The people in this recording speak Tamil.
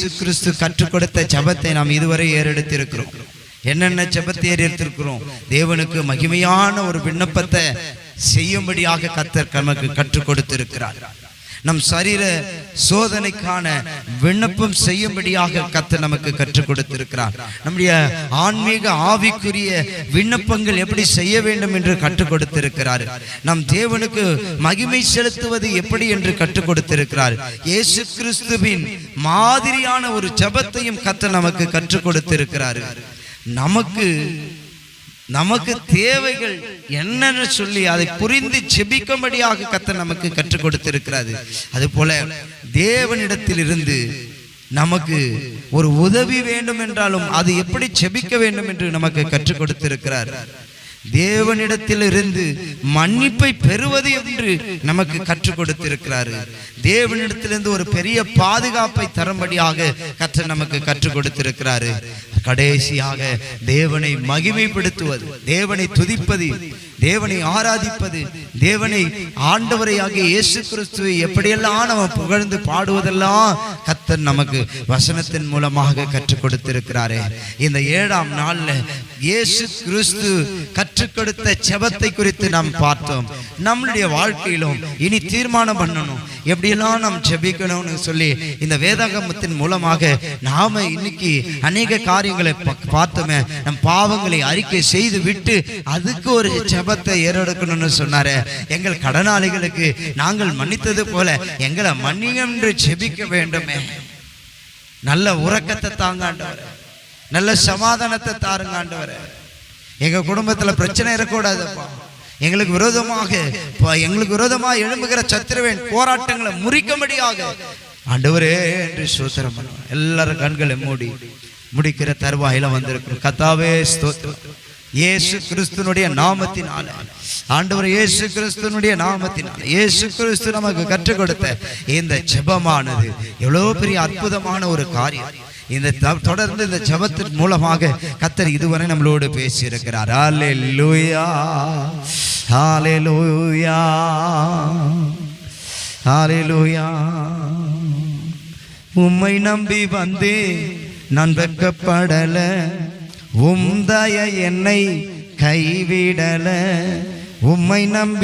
இயேசு கிறிஸ்து கற்றுக் கொடுத்த ஜபத்தை நாம் இதுவரை ஏறெடுத்திருக்கிறோம். என்னென்ன ஜபத்தை ஏறெடுத்திருக்கிறோம்? தேவனுக்கு மகிமையான ஒரு விண்ணப்பத்தை செய்யும்படியாக கத்தர் நமக்கு கற்றுக் கொடுத்திருக்கிறார் நம் சரீர சோதனைக்கான விண்ணப்பம் செய்யும்படியாக கத்து நமக்கு கற்றுக் கொடுத்திருக்கிறார். நம்முடைய ஆன்மீக ஆவிக்குரிய விண்ணப்பங்கள் எப்படி செய்ய வேண்டும் என்று கற்றுக் கொடுத்திருக்கிறார். நம் தேவனுக்கு மகிமை செலுத்துவது எப்படி என்று கற்றுக் கொடுத்திருக்கிறார். இயேசு கிறிஸ்துவின் மாதிரியான ஒரு ஜெபத்தையும் கத்த நமக்கு கற்றுக் கொடுத்திருக்கிறார். நமக்கு நமக்கு தேவைகள் என்னன்னு சொல்லி அதை புரிந்து செபிக்கும்படியாக கத்த நமக்கு கற்றுக் கொடுத்திருக்கிறது அது போல தேவனிடத்திலிருந்து நமக்கு ஒரு உதவி வேண்டும் என்றாலும் அது எப்படி செபிக்க வேண்டும் என்று நமக்கு கற்றுக் கொடுத்திருக்கிறார். தேவனிடத்திலிருந்து மன்னிப்பை பெறுவது என்று நமக்கு கற்றுக் கொடுத்திருக்கிறாரு. தேவனிடத்திலிருந்து ஒரு பெரிய பாதுகாப்பை தரும்படியாக கற்று நமக்கு கற்றுக் கொடுத்திருக்கிறாரு. கடைசியாக தேவனை மகிமைப்படுத்துவது தேவனை துதிப்பது தேவனை ஆராதிப்பது தேவனை ஆண்டவரையாகிய இயேசு கிறிஸ்துவை எப்படியெல்லாம் நம்ம புகழ்ந்து பாடுவதெல்லாம் கத்தன் நமக்கு வசனத்தின் மூலமாக கற்றுக் கொடுத்திருக்கிறாரே. இந்த ஏழாம் நாள்ல இயேசு கிறிஸ்து கற்றுக் கொடுத்த செபத்தை குறித்து நாம் பார்த்தோம். நம்மளுடைய வாழ்க்கையிலும் இனி தீர்மானம் பண்ணணும். எப்படியெல்லாம் நாம் ஜெபிக்கணும்னு சொல்லி இந்த வேதாகமத்தின் மூலமாக நாம இன்னைக்கு அநேக காரியங்களை பா- பார்த்தோமே. நம் பாவங்களை அறிக்கை செய்து விட்டு அதுக்கு ஒரு ஜெபத்தை ஏறெடுக்கணும்னு சொன்னாரு. எங்கள் கடனாளிகளுக்கு நாங்கள் மன்னித்தது போல எங்களை மன்னியும் என்று வேண்டுமே. நல்ல உறக்கத்தை தாங்காண்டவர் நல்ல சமாதானத்தை தாருங்காண்டவர் எங்க குடும்பத்துல பிரச்சனை இருக்கக்கூடாதுப்பா. எங்களுக்கு விரோதமாக எங்களுக்கு விரோதமாக எழும்புகிற சத்திரவேன் போராட்டங்களை முறிக்கும்படியாக. ஆண்டவரே என்று சோத்திரம் பண்ணுவோம் எல்லாரும் கண்களை மூடி முடிக்கிற தருவாயில வந்திருக்கிறோம். கத்தாவே ஸ்தோத்திரம். இயேசு கிறிஸ்துனுடைய நாமத்தினால. ஆண்டவர் இயேசு கிறிஸ்துனுடைய நாமத்தினால. இயேசு கிறிஸ்து நமக்கு கற்றுக் கொடுத்த இந்த ஜெபமானது எவ்வளவு பெரிய அற்புதமான ஒரு காரியம். இந்த தொடர்ந்து இந்த ஜபத்தின் மூலமாக கத்தர் இதுவரை நம்மளோடு பேசியிருக்கிறார். ஆலே லூயா ஆலே லூயா ஆலே லூயா உம்மை நம்பி வந்தே நான் வெக்கப்படலை உம் தய என்னை கைவிடல. உம்மை நம்பி